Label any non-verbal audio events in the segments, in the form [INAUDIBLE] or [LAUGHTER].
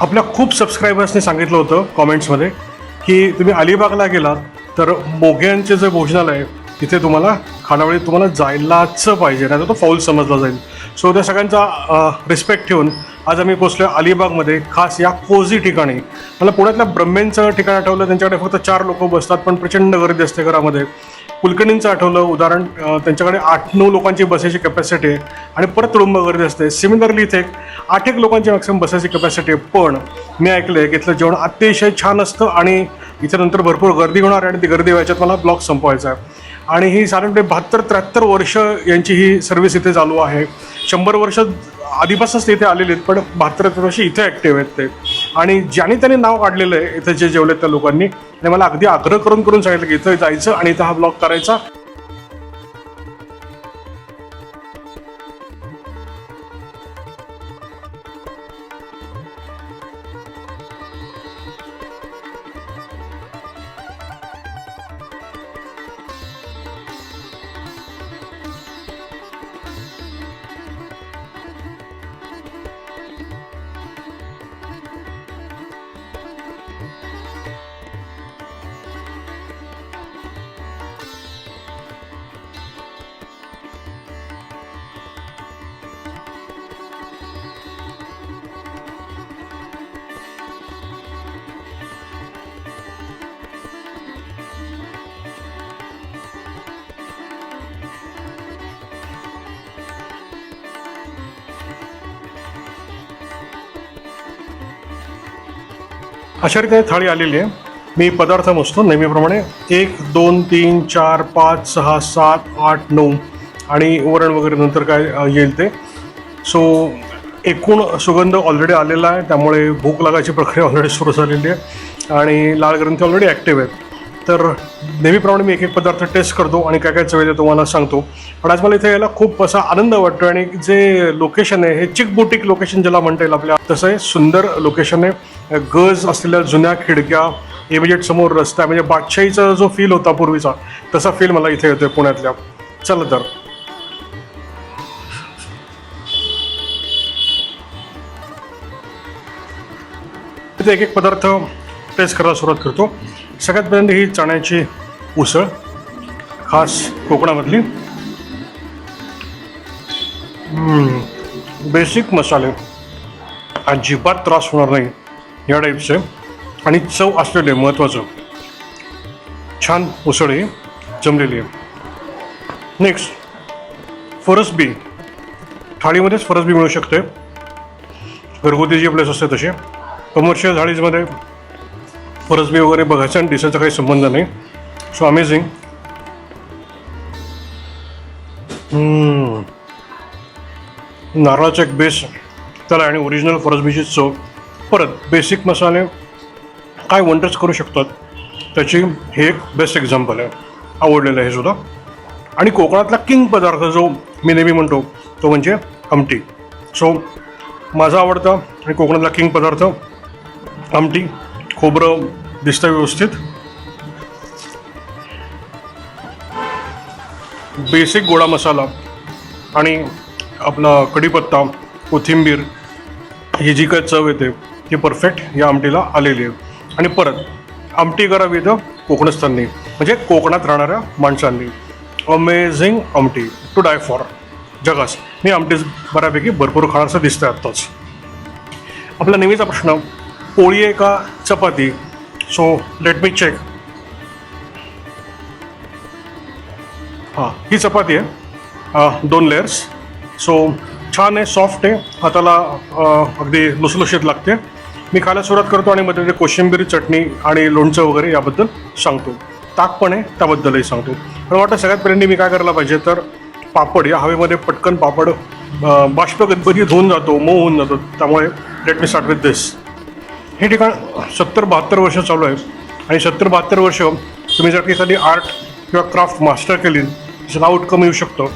आपल्या खूप सबस्क्रायबर्सनी सांगितलं होतं कॉमेंट्समध्ये की तुम्ही अलिबागला गेलात तर मोग्यांचे जे भोजनालय आहे तिथे तुम्हाला खानावळीत तुम्हाला जायलाच पाहिजे नाही तर तो फाऊल समजला जाईल. सो त्या सगळ्यांचा रिस्पेक्ट ठेवून आज आम्ही पोचलो अलिबागमध्ये खास या कोझी ठिकाणी. मला पुण्यातल्या ब्रह्मेंचं ठिकाण आठवलं त्यांच्याकडे फक्त चार लोक बसतात पण प्रचंड गर्दी असते घरामध्ये. कुलकर्णींचं आठवलं. उदाहरण त्यांच्याकडे आठ नऊ लोकांची बसायची कॅपॅसिटी आहे आणि परत तुडुंब गर्दी असते. सिमिलरली इथे एक आठ एक लोकांची मॅक्सिमम बसायची कॅपॅसिटी आहे. पण मी ऐकलं आहे की इथलं जेवण अतिशय छान असतं आणि इथे नंतर भरपूर गर्दी होणार आहे आणि ती गर्दी व्हायच्यात मला ब्लॉक संपवायचा आहे. आणि ही साधारणपणे बहात्तर त्र्याहत्तर वर्ष यांची ही सर्व्हिस इथे चालू आहे. शंभर वर्ष आधीपासूनच तिथे इथे आलेले आहेत पण बहात्तर वर्ष इथे ॲक्टिव्ह आहेत ते. आणि ज्याने त्यांनी नाव काढलेलं आहे इथे जे जेवलेत त्या लोकांनी आणि मला अगदी आग्रह करून करून सांगितलं की इथं जायचं आणि इथं हा ब्लॉग करायचा. अशा रीतीने थाळी आलेली आहे. मी पदार्थ मोजतो नेहमीप्रमाणे. एक दोन तीन चार पाच सहा सात आठ नऊ. आणि वरण वगैरे नंतर काय येईल ते. सो एकूण सुगंध ऑलरेडी आलेला आहे. त्यामुळे भूक लागायची प्रक्रिया ऑलरेडी सुरू झालेली आहे. आणि लाल ग्रंथी ऑलरेडी ॲक्टिव्ह आहेत. तर नेहमीप्रमाणे मी एक एक पदार्थ टेस्ट करतो आणि काय काय चवेल तुम्हाला सांगतो. पण आज मला इथे यायला खूप असा आनंद वाटतो आणि जे लोकेशन आहे हे चिक बुटीक लोकेशन ज्याला म्हणता येईल आपल्या तसं आहे सुंदर लोकेशन आहे. गज असलेल्या जुन्या खिडक्या इमिजिएट समोर रस्ता म्हणजे बादशाहीचा जो फील होता पूर्वीचा तसा फील मला इथे येतोय पुण्यातल्या. चला तर. एक एक पदार्थ टेस्ट करायला सुरुवात करतो. सगळ्यात पहिल्यांदा ही चण्याची उसळ खास कोकणामधली. बेसिक मसाले. अजिबात त्रास होणार नाही या टाईपचे आणि चव असलेले महत्त्वाचं छान उसळ ही जमलेली आहे. नेक्स्ट फरसबी थाळीमध्येच फरसबी मिळू शकते. घरगुती जी प्लेस असते तसे. कमर्शियल थाळीजमध्ये फरसबी वगैरे बघायचं आणि दिसायचा काही संबंध नाही. सो अमेझिंग नारळाचा एक बेस त्याला आणि ओरिजिनल फरसबीची चव. परत बेसिक मसाले काय वंडर्स करू शकतात? त्याची हे एक बेस्ट एक्झाम्पल आहे. आवडलेलं आहे हे सुद्धा. आणि कोकणातला किंग पदार्थ जो मी नेहमी म्हणतो तो म्हणजे आमटी. सो माझा आवडता आणि कोकणातला किंग पदार्थ आमटी खोबरं दिसतं व्यवस्थित. बेसिक गोडा मसाला आणि आपला कढीपत्ता कोथिंबीर ही जी काय चव येते ती परफेक्ट या आमटीला आलेली आहे. आणि परत आमटी करावी तर कोकणस्थांनी म्हणजे कोकणात राहणाऱ्या माणसांनी. Amazing amti to die for जगास मी आमटी बऱ्यापैकी भरपूर खाण्याचं दिसतंय आत्ताच. आपला नेहमीचा प्रश्न पोळी आहे का चपाती? सो लेट मी चेक हां ही चपाती आहे दोन लेयर्स सो छान आहे सॉफ्ट आहे. हाताला अगदी लुसलुशीत लागते. मी खायला सुरुवात करतो आणि मध्ये कोशिंबीर चटणी आणि लोणचं वगैरे याबद्दल सांगतो. ताक पण आहे त्याबद्दलही सांगतो. पण वाटतं सगळ्यात पहिल्यांदा मी काय करायला पाहिजे तर पापड या हवेमध्ये पटकन पापड बाष्प बाष्पगतपदी धुवून जातो मऊ होऊन जातो. त्यामुळे let me start with this हे ठिकाण सत्तर बहात्तर वर्ष चालू आहे. आणि सत्तर बहात्तर वर्ष तुम्ही जर एखादी आर्ट किंवा क्राफ्ट मास्टर केली त्याचं आउटकम येऊ शकतं.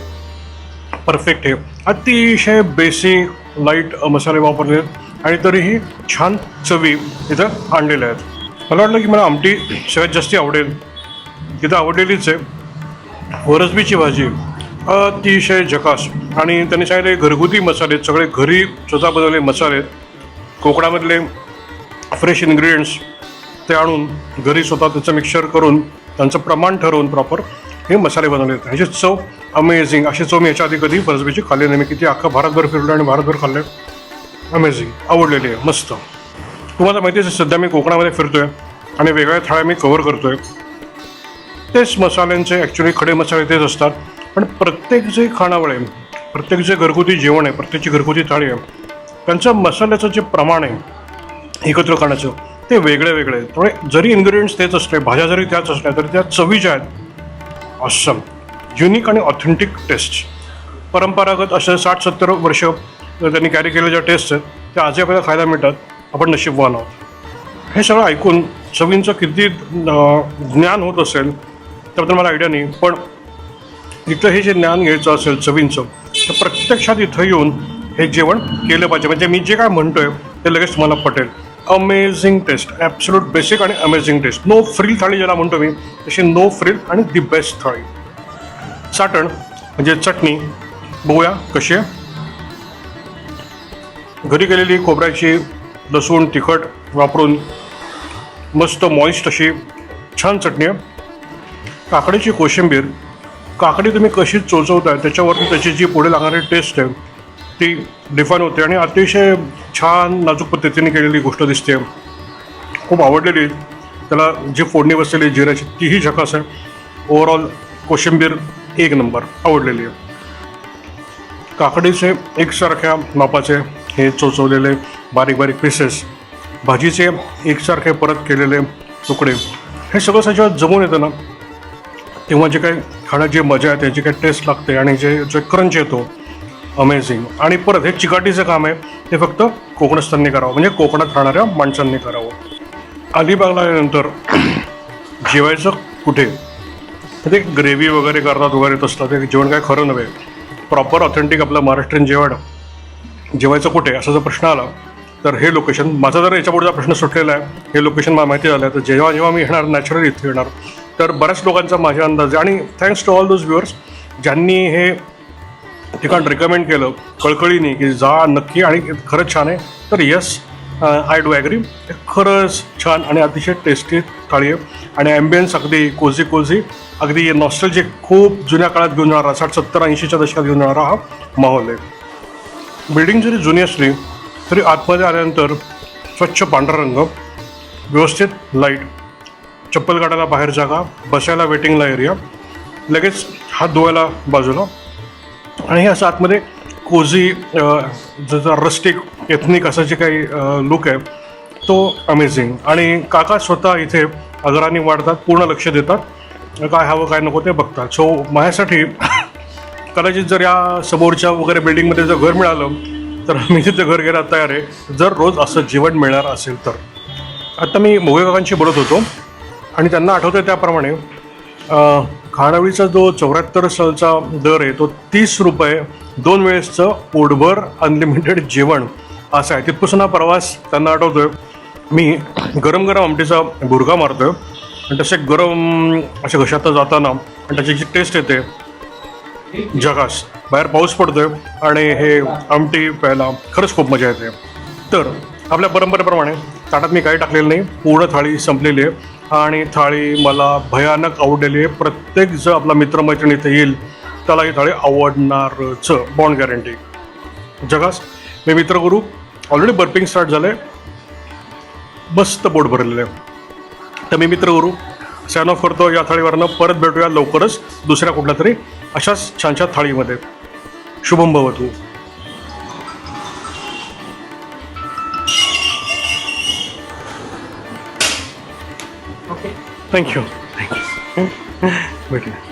परफेक्ट आहे. अतिशय बेसिक लाइट मसाले वापरले आहेत. आणि तरीही छान चवी इथं आणलेल्या आहेत. मला वाटलं की मला आमटी सगळ्यात जास्ती आवडेल. तिथं आवडलेलीच आहे. वरसबीची भाजी अतिशय झकास. आणि त्यांनी सांगितले घरगुती मसाले सगळे घरी स्वतः बनवले मसाले कोकणामधले फ्रेश इन्ग्रेडियंट्स ते आणून घरी स्वतः त्याचं मिक्सर करून त्यांचं प्रमाण ठरवून प्रॉपर हे मसाले बनवले आहेत ह्याची चव अमेझिंग अशी चव मी याच्या आधी कधी फरसबीची खाल्ली नाही. मी किती अख्खा भारतभर फिरलो आणि भारतभर खाल्ले अमेझिंग आवडलेली आहे. मस्त. तुम्हाला माहिती आहे सध्या मी कोकणामध्ये फिरतोय आणि वेगळ्या थाळ्या मी कव्हर करतोय. तेच मसाल्यांचे ॲक्च्युली खडे मसाले तेच असतात. पण प्रत्येक जे खाणावळ आहे प्रत्येक जे घरगुती जेवण आहे प्रत्येकची घरगुती थाळी आहे त्यांचं मसाल्याचं जे प्रमाण आहे एकत्र खाण्याचं ते वेगळे वेगळे. थोडे जरी इन्ग्रेडियंट्स तेच असले भाज्या जरी त्याच असल्या तरी त्या चवीच्या आहेत ऑसम युनिक आणि ऑथेंटिक टेस्ट परंपरागत असे साठ सत्तर वर्ष त्यांनी कॅरी केलेल्या ज्या टेस्ट आहेत त्या आजही आपल्याला खायला मिळतात. आपण नशीबवान आहोत. हे सगळं ऐकून चवींचं किती ज्ञान होत असेल त्याबद्दल मला आयडिया नाही. पण इथं हे जे ज्ञान घ्यायचं असेल चवींचं तर प्रत्यक्षात इथं येऊन हे जेवण केलं पाहिजे. म्हणजे मी जे काय म्हणतोय ते लगेच तुम्हाला पटेल. अमेझिंग टेस्ट ॲब्सोल्यूट बेसिक आणि amazing taste no frill thali ज्याला म्हणतो मी तशी नो फ्रिल आणि दी बेस्ट थाळी. साटण म्हणजे चटणी. बघूया कशी आहे. घरी केलेली खोबऱ्याची लसूण तिखट वापरून मस्त मॉइस्ट अशी छान चटणी आहे. काकडीची कोशिंबीर. काकडी तुम्ही कशी चोचवताय त्याच्यावरती त्याची जी पुढे लागणारी टेस्ट आहे ती डिफाईन होते आणि अतिशय छान नाजूक पद्धतीने केलेली गोष्ट दिसते. खूप आवडलेली. त्याला जी फोडणी बसलेली जिऱ्याची तीही झकास आहे. ओव्हरऑल कोशिंबीर एक नंबर. आवडलेली आहे. काकडीचे एकसारख्या मापाचे हे चोचवलेले बारीक बारीक पीसेस भाजीचे एकसारखे परत केलेले तुकडे हे सगळं जेव्हा जमून येतं ना. तेव्हा जे काही खाण्याची मजा आहे त्याची काही टेस्ट लागते आणि जे जे क्रंच येतो अमेझिंग आणि परत हे चिकाटीचं काम आहे ते फक्त कोकणस्थांनी करावं म्हणजे कोकणात राहणाऱ्या माणसांनी करावं. अलिबागला आल्यानंतर [CLEARS THROAT] जेवायचं कुठे? ते ग्रेव्ही वगैरे करतात वगैरे तसलं ते जेवण काय खरं नव्हे. प्रॉपर ऑथेंटिक आपलं महाराष्ट्रीयन जेवण. जेवायचं कुठे? असा जर प्रश्न आला तर हे लोकेशन माझा जर याच्यापुढचा प्रश्न सुटलेला आहे हे लोकेशन मला माहिती झालं आहे तर जेव्हा जेव्हा मी येणार नॅचरली इथे येणार. तर बऱ्याच लोकांचा माझ्या अंदाज आणि thanks to all those viewers ज्यांनी हे ठिकाण रिकमेंड केलं कळकळीने की जा नक्की आणि खरंच छान आहे. तर येस आय डू ॲग्री खरंच छान आणि अतिशय टेस्टी थाळी आहे. आणि ॲम्बियन्स अगदी कोझी कोझी अगदी नॉस्टलजिक खूप जुन्या काळात घेऊन जाणारा साठ सत्तर ऐंशीच्या दशकात घेऊन जाणारा हा माहोल आहे. बिल्डिंग जरी जुनी असली तरी आतमध्ये आल्यानंतर स्वच्छ पांढरा रंग व्यवस्थित लाइट चप्पल काढायला बाहेर जागा बसायला वेटिंगला एरिया लगेच हात धुवायला बाजूला. आणि हे असं आतमध्ये कोझी जसं रस्टिक एथनिक असं जे काही लुक आहे तो अमेझिंग आणि काका स्वतः इथे अगराने वाढतात पूर्ण लक्ष देतात. काय हवं काय नको ते बघतात. सो माझ्यासाठी [LAUGHS] कदाचित जर या समोरच्या वगैरे बिल्डिंगमध्ये जर घर मिळालं तर मी तिथे घर घ्यायला तयार आहे. जर रोज असं जेवण मिळणार असेल तर. आता मी मोगे काकांशी बोलत होतो. आणि त्यांना आठवतं त्याप्रमाणे अं, जो चौऱ्याहत्तर सालचा दर आहे तो तीस रुपये दोन वेळेसचं पोटभर अनलिमिटेड जेवण असं आहे. तिथपासून हा प्रवास त्यांना आठवतोय. मी गरम गरम आमटीचा बुरगा मारतोय. आणि तसे गरम असे घशात जाताना आणि त्याची जी टेस्ट येते जगास बाहेर पाऊस पडतोय आणि हे आमटी प्यायला खरंच खूप मजा येते. तर आपल्या परंपरेप्रमाणे ताटात मी काही टाकलेलं नाही पूर्ण थाळी संपलेली आहे. आणि थाळी मला भयानक आवडलेली आहे. प्रत्येक जर आपला मित्रमैत्रिणी इथे येईल त्याला ही थाळी आवडणारच बॉन्ड गॅरंटी जगास मी मित्रगुरू ऑलरेडी बर्पिंग स्टार्ट झालं. आहे मस्त बोट भरलेलं आहे. तर मी मित्रगुरू सॅन ऑफ करतो या थाळीवरनं. परत भेटूया लवकरच दुसऱ्या कुठल्या तरी अशाच छानशा थाळीमध्ये. Shubham भवतू Thank you. Thank you. Good.